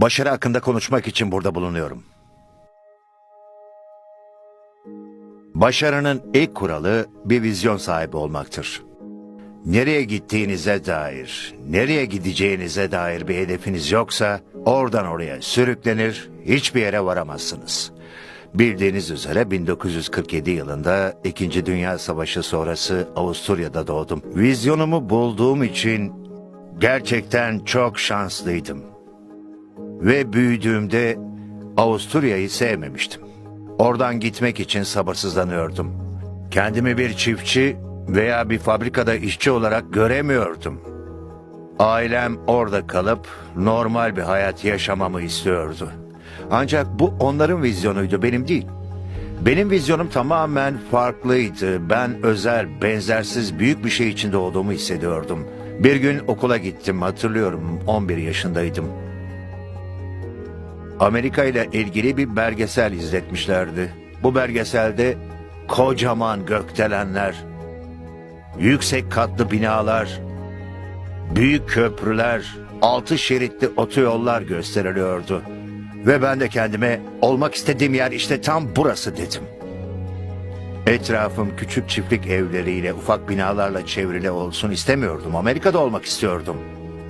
Başarı hakkında konuşmak için burada bulunuyorum. Başarının ilk kuralı bir vizyon sahibi olmaktır. Nereye gittiğinize dair, nereye gideceğinize dair bir hedefiniz yoksa oradan oraya sürüklenir, hiçbir yere varamazsınız. Bildiğiniz üzere 1947 yılında 2. Dünya Savaşı sonrası Avusturya'da doğdum. Vizyonumu bulduğum için gerçekten çok şanslıydım. Ve büyüdüğümde Avusturya'yı sevmemiştim. Oradan gitmek için sabırsızlanıyordum. Kendimi bir çiftçi veya bir fabrikada işçi olarak göremiyordum. Ailem orada kalıp normal bir hayat yaşamamı istiyordu. Ancak bu onların vizyonuydu, benim değil. Benim vizyonum tamamen farklıydı. Ben özel, benzersiz büyük bir şey içinde olduğumu hissediyordum. Bir gün okula gittim, hatırlıyorum. 11 yaşındaydım. Amerika ile ilgili bir belgesel izletmişlerdi. Bu belgeselde kocaman gökdelenler, yüksek katlı binalar, büyük köprüler, altı şeritli otoyollar gösteriliyordu. Ve ben de kendime olmak istediğim yer işte tam burası dedim. Etrafım küçük çiftlik evleriyle, ufak binalarla çevrili olsun istemiyordum. Amerika'da olmak istiyordum.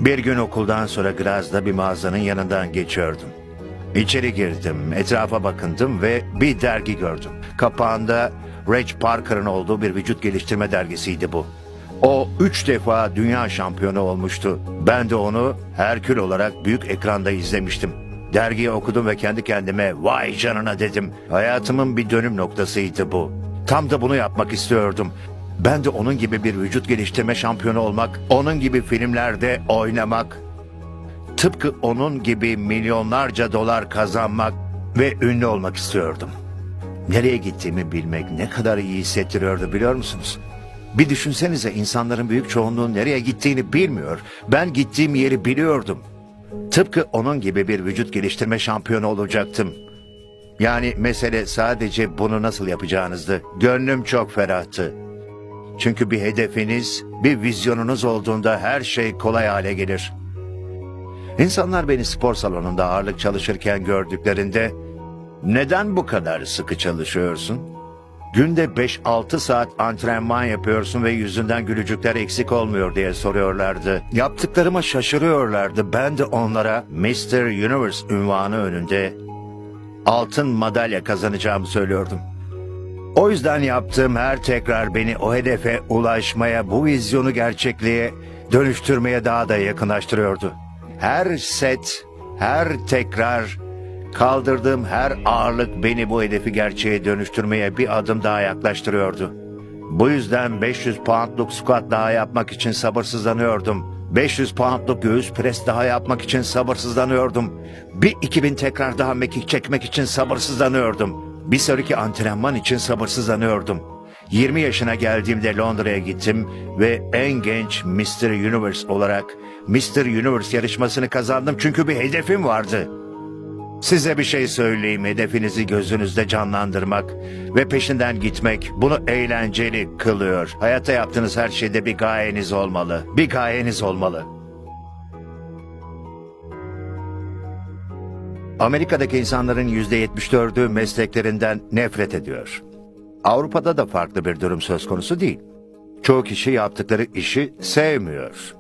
Bir gün okuldan sonra Graz'da bir mağazanın yanından geçiyordum. İçeri girdim, etrafa bakındım ve bir dergi gördüm. Kapağında Reg Parker'ın olduğu bir vücut geliştirme dergisiydi bu. O üç defa dünya şampiyonu olmuştu. Ben de onu Herkül olarak büyük ekranda izlemiştim. Dergiyi okudum ve kendi kendime vay canına dedim. Hayatımın bir dönüm noktasıydı bu. Tam da bunu yapmak istiyordum. Ben de onun gibi bir vücut geliştirme şampiyonu olmak, onun gibi filmlerde oynamak, tıpkı onun gibi milyonlarca dolar kazanmak ve ünlü olmak istiyordum. Nereye gittiğimi bilmek ne kadar iyi hissettiriyordu biliyor musunuz? Bir düşünsenize insanların büyük çoğunluğu nereye gittiğini bilmiyor. Ben gittiğim yeri biliyordum. Tıpkı onun gibi bir vücut geliştirme şampiyonu olacaktım. Yani mesele sadece bunu nasıl yapacağınızdı. Gönlüm çok ferahtı. Çünkü bir hedefiniz, bir vizyonunuz olduğunda her şey kolay hale gelir. İnsanlar beni spor salonunda ağırlık çalışırken gördüklerinde neden bu kadar sıkı çalışıyorsun? Günde 5-6 saat antrenman yapıyorsun ve yüzünden gülücükler eksik olmuyor diye soruyorlardı. Yaptıklarıma şaşırıyorlardı. Ben de onlara Mr. Universe ünvanı önünde altın madalya kazanacağımı söylüyordum. O yüzden yaptığım her tekrar beni o hedefe ulaşmaya, bu vizyonu gerçekliğe dönüştürmeye daha da yakınlaştırıyordu. Her set, her tekrar, kaldırdığım her ağırlık beni bu hedefi gerçeğe dönüştürmeye bir adım daha yaklaştırıyordu. Bu yüzden 500 poundluk squat daha yapmak için sabırsızlanıyordum. 500 poundluk göğüs pres daha yapmak için sabırsızlanıyordum. Bir 2000 tekrar daha mekik çekmek için sabırsızlanıyordum. Bir sonraki antrenman için sabırsızlanıyordum. 20 yaşına geldiğimde Londra'ya gittim ve en genç Mr. Universe olarak Mr. Universe yarışmasını kazandım çünkü bir hedefim vardı. Size bir şey söyleyeyim hedefinizi gözünüzde canlandırmak ve peşinden gitmek bunu eğlenceli kılıyor. Hayatta yaptığınız her şeyde bir gayeniz olmalı. Bir gayeniz olmalı. Amerika'daki insanların %74'ü mesleklerinden nefret ediyor. Avrupa'da da farklı bir durum söz konusu değil. Çoğu kişi yaptıkları işi sevmiyor.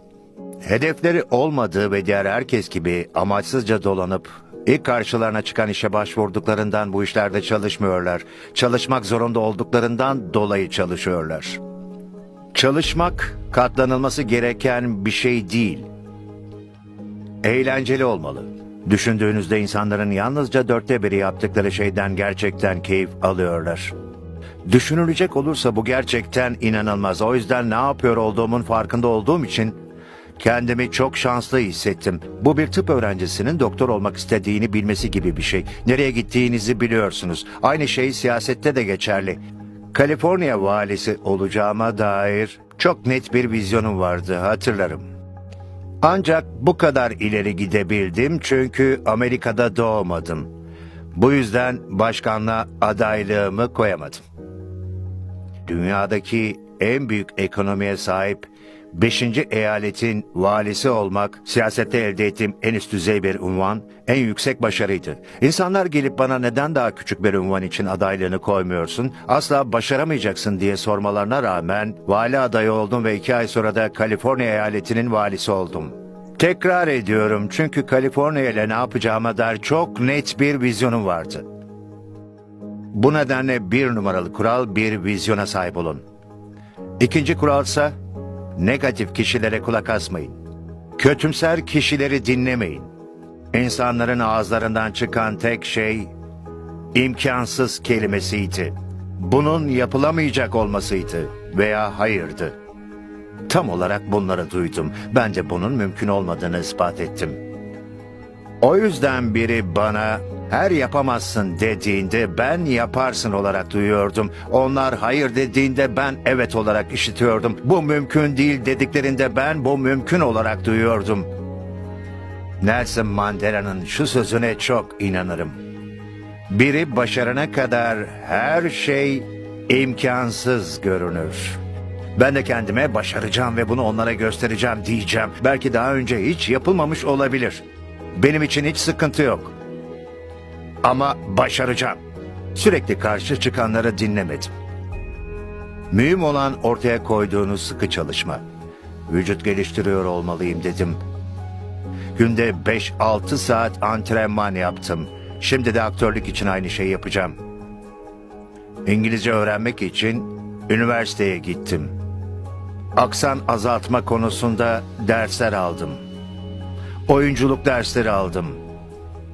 Hedefleri olmadığı ve diğer herkes gibi amaçsızca dolanıp ilk karşılarına çıkan işe başvurduklarından bu işlerde çalışmıyorlar. Çalışmak zorunda olduklarından dolayı çalışıyorlar. Çalışmak katlanılması gereken bir şey değil. Eğlenceli olmalı. Düşündüğünüzde insanların yalnızca dörtte biri yaptıkları şeyden gerçekten keyif alıyorlar. Düşünülecek olursa bu gerçekten inanılmaz. O yüzden ne yapıyor olduğumun farkında olduğum için kendimi çok şanslı hissettim. Bu bir tıp öğrencisinin doktor olmak istediğini bilmesi gibi bir şey. Nereye gittiğinizi biliyorsunuz. Aynı şey siyasette de geçerli. Kaliforniya valisi olacağıma dair çok net bir vizyonum vardı hatırlarım. Ancak bu kadar ileri gidebildim çünkü Amerika'da doğmadım. Bu yüzden başkanlığa adaylığımı koyamadım. Dünyadaki en büyük ekonomiye sahip Beşinci eyaletin valisi olmak, siyasette elde ettiğim en üst düzey bir unvan, en yüksek başarıydı. İnsanlar gelip bana neden daha küçük bir unvan için adaylığını koymuyorsun, asla başaramayacaksın diye sormalarına rağmen vali adayı oldum ve iki ay sonra da Kaliforniya eyaletinin valisi oldum. Tekrar ediyorum çünkü Kaliforniya ile ne yapacağıma dair çok net bir vizyonum vardı. Bu nedenle bir numaralı kural bir vizyona sahip olun. İkinci kuralsa negatif kişilere kulak asmayın. Kötümser kişileri dinlemeyin. İnsanların ağızlarından çıkan tek şey imkansız kelimesiydi. Bunun yapılamayacak olmasıydı veya hayırdı. Tam olarak bunları duydum. Ben de bunun mümkün olmadığını ispat ettim. O yüzden biri bana her yapamazsın dediğinde ben yaparsın olarak duyuyordum. Onlar hayır dediğinde ben evet olarak işitiyordum. Bu mümkün değil dediklerinde ben bu mümkün olarak duyuyordum. Nelson Mandela'nın şu sözüne çok inanırım. Biri başarana kadar her şey imkansız görünür. Ben de kendime başaracağım ve bunu onlara göstereceğim diyeceğim. Belki daha önce hiç yapılmamış olabilir. Benim için hiç sıkıntı yok. Ama başaracağım. Sürekli karşı çıkanları dinlemedim. Mühim olan ortaya koyduğunuz sıkı çalışma. Vücut geliştiriyor olmalıyım dedim. Günde 5-6 saat antrenman yaptım. Şimdi de aktörlük için aynı şeyi yapacağım. İngilizce öğrenmek için üniversiteye gittim. Aksan azaltma konusunda dersler aldım. Oyunculuk dersleri aldım.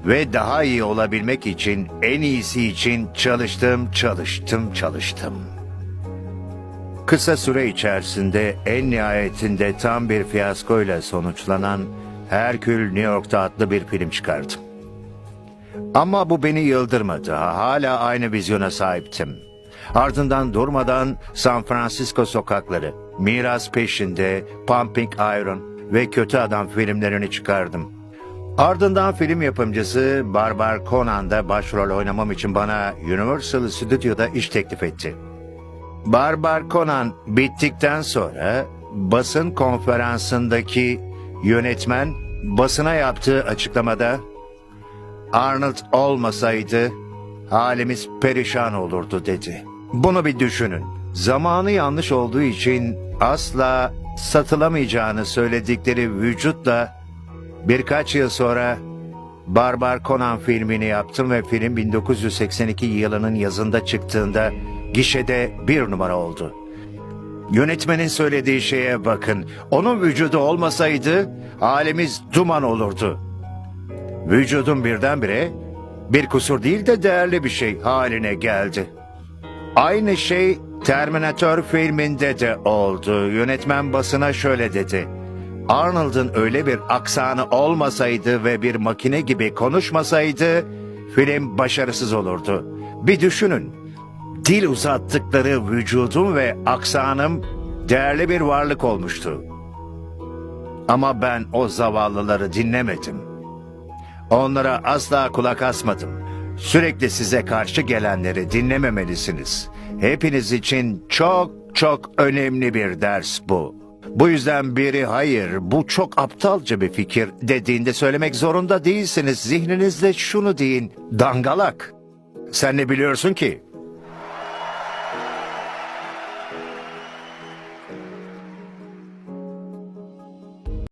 Ve daha iyi olabilmek için, en iyisi için çalıştım, çalıştım, çalıştım. Kısa süre içerisinde en nihayetinde tam bir fiyaskoyla sonuçlanan Herkül New York'ta adlı bir film çıkardım. Ama bu beni yıldırmadı. Hala aynı vizyona sahiptim. Ardından durmadan San Francisco sokakları, Miras Peşinde, Pumping Iron ve Kötü Adam filmlerini çıkardım. Ardından film yapımcısı Barbar Conan'da başrol oynamam için bana Universal Studio'da iş teklif etti. Barbar Conan bittikten sonra basın konferansındaki yönetmen basına yaptığı açıklamada Arnold olmasaydı halimiz perişan olurdu dedi. Bunu bir düşünün. Zamanı yanlış olduğu için asla satılamayacağını söyledikleri vücutla birkaç yıl sonra Barbar Conan filmini yaptım ve film 1982 yılının yazında çıktığında gişede bir numara oldu. Yönetmenin söylediği şeye bakın. Onun vücudu olmasaydı halimiz duman olurdu. Vücudum birdenbire bir kusur değil de değerli bir şey haline geldi. Aynı şey Terminator filminde de oldu. Yönetmen basına şöyle dedi. Arnold'un öyle bir aksanı olmasaydı ve bir makine gibi konuşmasaydı film başarısız olurdu. Bir düşünün. Dil uzattıkları vücudum ve aksanım değerli bir varlık olmuştu. Ama ben o zavallıları dinlemedim. Onlara asla kulak asmadım. Sürekli size karşı gelenleri dinlememelisiniz. Hepiniz için çok çok önemli bir ders bu. Bu yüzden biri hayır bu çok aptalca bir fikir dediğinde söylemek zorunda değilsiniz. Zihninizde şunu deyin. Dangalak. Sen ne biliyorsun ki?